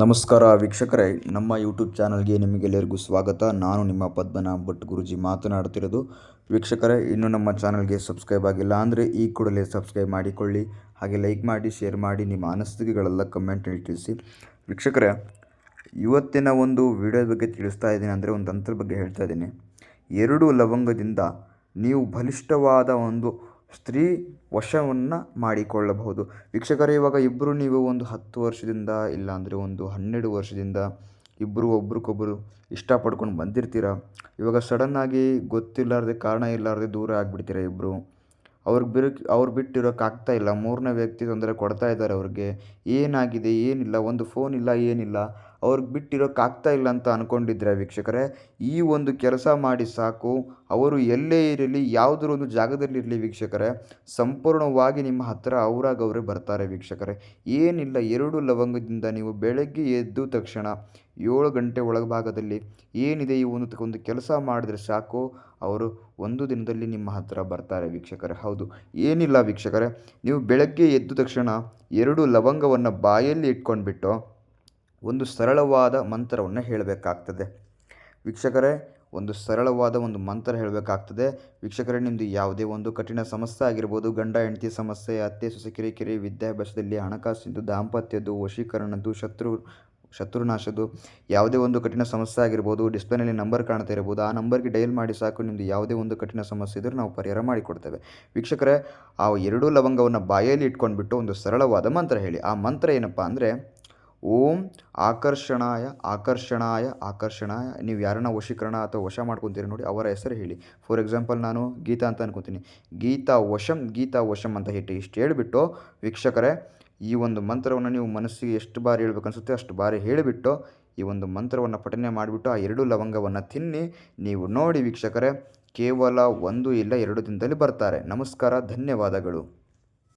ನಮಸ್ಕಾರ ವೀಕ್ಷಕರೇ, ನಮ್ಮ ಯೂಟ್ಯೂಬ್ ಚಾನಲ್ಗೆ ನಿಮಗೆಲ್ಲರಿಗೂ ಸ್ವಾಗತ. ನಾನು ನಿಮ್ಮ ಪದ್ಮನಾಭ್ ಭಟ್ ಗುರುಜಿ ಮಾತನಾಡ್ತಿರೋದು ವೀಕ್ಷಕರೇ, ಇನ್ನೂ ನಮ್ಮ ಚಾನಲ್ಗೆ ಸಬ್ಸ್ಕ್ರೈಬ್ ಆಗಿಲ್ಲ ಅಂದರೆ ಈ ಕೂಡಲೇ ಸಬ್ಸ್ಕ್ರೈಬ್ ಮಾಡಿಕೊಳ್ಳಿ. ಹಾಗೆ ಲೈಕ್ ಮಾಡಿ, ಶೇರ್ ಮಾಡಿ, ನಿಮ್ಮ ಅನಿಸಿಕೆಗಳೆಲ್ಲ ಕಮೆಂಟ್ನಲ್ಲಿ ತಿಳಿಸಿ. ವೀಕ್ಷಕರೇ, ಇವತ್ತಿನ ಒಂದು ವಿಡಿಯೋ ಬಗ್ಗೆ ತಿಳಿಸ್ತಾ ಇದ್ದೀನಿ ಅಂದರೆ ಒಂದು ತಂತ್ರ ಬಗ್ಗೆ ಹೇಳ್ತಾ ಇದ್ದೀನಿ. ಎರಡು ಲವಂಗದಿಂದ ನೀವು ಬಲಿಷ್ಠವಾದ ಒಂದು ಸ್ತ್ರೀ ವಶವನ್ನು ಮಾಡಿಕೊಳ್ಳಬಹುದು. ವೀಕ್ಷಕರೇ, ಇವಾಗ ಇಬ್ಬರು ನೀವು ಒಂದು ಹತ್ತು ವರ್ಷದಿಂದ ಇಲ್ಲಾಂದರೆ ಒಂದು ಹನ್ನೆರಡು ವರ್ಷದಿಂದ ಇಬ್ಬರು ಒಬ್ರಿಗೊಬ್ಬರು ಇಷ್ಟಪಡ್ಕೊಂಡು ಬಂದಿರ್ತೀರ? ಇವಾಗ ಸಡನ್ನಾಗಿ ಗೊತ್ತಿಲ್ಲಾರ್ದೆ ಕಾರಣ ಇಲ್ಲಾರ್ದೆ ದೂರ ಆಗಿಬಿಡ್ತೀರ ಇಬ್ಬರು ಅವ್ರಿಗೆ ಬಿರು, ಅವ್ರು ಬಿಟ್ಟಿರೋಕ್ಕಾಗ್ತಾ ಇಲ್ಲ. ಮೂರನೇ ವ್ಯಕ್ತಿ ತೊಂದರೆ ಕೊಡ್ತಾ ಇದ್ದಾರೆ ಅವ್ರಿಗೆ. ಏನಾಗಿದೆ? ಏನಿಲ್ಲ. ಒಂದು ಫೋನ್ ಇಲ್ಲ, ಏನಿಲ್ಲ. ಅವ್ರಿಗೆ ಬಿಟ್ಟಿರೋಕ್ಕಾಗ್ತಾ ಇಲ್ಲ ಅಂತ ಅಂದ್ಕೊಂಡಿದ್ರೆ ವೀಕ್ಷಕರೇ, ಈ ಒಂದು ಕೆಲಸ ಮಾಡಿ ಸಾಕು. ಅವರು ಎಲ್ಲೇ ಇರಲಿ ಯಾವುದರ ಒಂದು ಜಾಗದಲ್ಲಿರಲಿ ವೀಕ್ಷಕರೇ, ಸಂಪೂರ್ಣವಾಗಿ ನಿಮ್ಮ ಹತ್ತಿರ ಅವರಾಗವರೇ ಬರ್ತಾರೆ ವೀಕ್ಷಕರೇ. ಏನಿಲ್ಲ, ಎರಡು ಲವಂಗದಿಂದ ನೀವು ಬೆಳಗ್ಗೆ ಎದ್ದು ತಕ್ಷಣ ಏಳು ಗಂಟೆ ಒಳಭಾಗದಲ್ಲಿ ಏನಿದೆ ಈ ಒಂದು ಒಂದು ಕೆಲಸ ಮಾಡಿದ್ರೆ ಸಾಕು. ಅವರು ಒಂದು ದಿನದಲ್ಲಿ ನಿಮ್ಮ ಹತ್ತಿರ ಬರ್ತಾರೆ ವೀಕ್ಷಕರೇ. ಹೌದು, ಏನಿಲ್ಲ ವೀಕ್ಷಕರೇ. ನೀವು ಬೆಳಗ್ಗೆ ಎದ್ದ ತಕ್ಷಣ ಎರಡು ಲವಂಗವನ್ನು ಬಾಯಲ್ಲಿ ಇಟ್ಕೊಂಡ್ಬಿಟ್ಟು ಒಂದು ಸರಳವಾದ ಮಂತ್ರವನ್ನು ಹೇಳಬೇಕಾಗ್ತದೆ. ವೀಕ್ಷಕರೇ, ಒಂದು ಸರಳವಾದ ಒಂದು ಮಂತ್ರ ಹೇಳಬೇಕಾಗ್ತದೆ. ವೀಕ್ಷಕರೇ ನಿಮ್ಮದು ಯಾವುದೇ ಒಂದು ಕಠಿಣ ಸಮಸ್ಯೆ ಆಗಿರ್ಬೋದು, ಗಂಡ, ಹೆಂಡತಿ ಸಮಸ್ಯೆ, ಅತ್ತೆ, ಸೊಸೆ, ಕಿರಿಕಿರಿ, ವಿದ್ಯಾಭ್ಯಾಸದಲ್ಲಿ ಹಣಕಾಸಿಂದು, ದಾಂಪತ್ಯದ್ದು, ವಶೀಕರಣದ್ದು, ಶತ್ರು, ಶತ್ರುನಾಶದ್ದು, ಯಾವುದೇ ಒಂದು ಕಠಿಣ ಸಮಸ್ಯೆ ಆಗಿರ್ಬೋದು, ಡಿಸ್ಪ್ಲೇನಲ್ಲಿ ನಂಬರ್ ಕಾಣ್ತಾ ಇರ್ಬೋದು ಆ ನಂಬರ್ಗೆ ಡಯಲ್ ಮಾಡಿ ಸಾಕು ನಿಮ್ಮದು ಯಾವುದೇ ಒಂದು ಕಠಿಣ ಸಮಸ್ಯೆ ಇದ್ದರೂ ನಾವು ಪರಿಹಾರ ಮಾಡಿಕೊಡ್ತೇವೆ. ವೀಕ್ಷಕರೇ, ಆ ಎರಡೂ ಲವಂಗವನ್ನು ಬಾಯಲ್ಲಿ ಇಟ್ಕೊಂಡ್ಬಿಟ್ಟು ಒಂದು ಸರಳವಾದ ಮಂತ್ರ ಹೇಳಿ. ಆ ಮಂತ್ರ ಏನಪ್ಪ ಅಂದರೆ ಓಂ ಆಕರ್ಷಣಾಯ ಆಕರ್ಷಣಾಯ ಆಕರ್ಷಣಾಯ. ನೀವು ಯಾರನ್ನ ವಶೀಕರಣ ಅಥವಾ ವಶ ಮಾಡ್ಕೊತೀರಿ ನೋಡಿ ಅವರ ಹೆಸರು ಹೇಳಿ. ಫಾರ್ ಎಕ್ಸಾಂಪಲ್ ನಾನು ಗೀತಾ ಅಂತ ಅನ್ಕೊತೀನಿ. ಗೀತಾ ವಶಂ ಗೀತಾ ವಶಂ ಅಂತ ಹೇಳಿ. ಇಷ್ಟು ಹೇಳಿಬಿಟ್ಟು ವೀಕ್ಷಕರೇ, ಈ ಒಂದು ಮಂತ್ರವನ್ನು ನೀವು ಮನಸ್ಸಿಗೆ ಎಷ್ಟು ಬಾರಿ ಹೇಳ್ಬೇಕು ಅನಿಸುತ್ತೆ ಅಷ್ಟು ಬಾರಿ ಹೇಳಿಬಿಟ್ಟು ಈ ಒಂದು ಮಂತ್ರವನ್ನು ಪಠನೆ ಮಾಡಿಬಿಟ್ಟು ಆ ಎರಡು ಲವಂಗವನ್ನು ತಿನ್ನಿ. ನೀವು ನೋಡಿ ವೀಕ್ಷಕರೇ, ಕೇವಲ ಒಂದು ಇಲ್ಲ ಎರಡು ದಿನದಲ್ಲಿ ಬರ್ತಾರೆ. ನಮಸ್ಕಾರ, ಧನ್ಯವಾದಗಳು.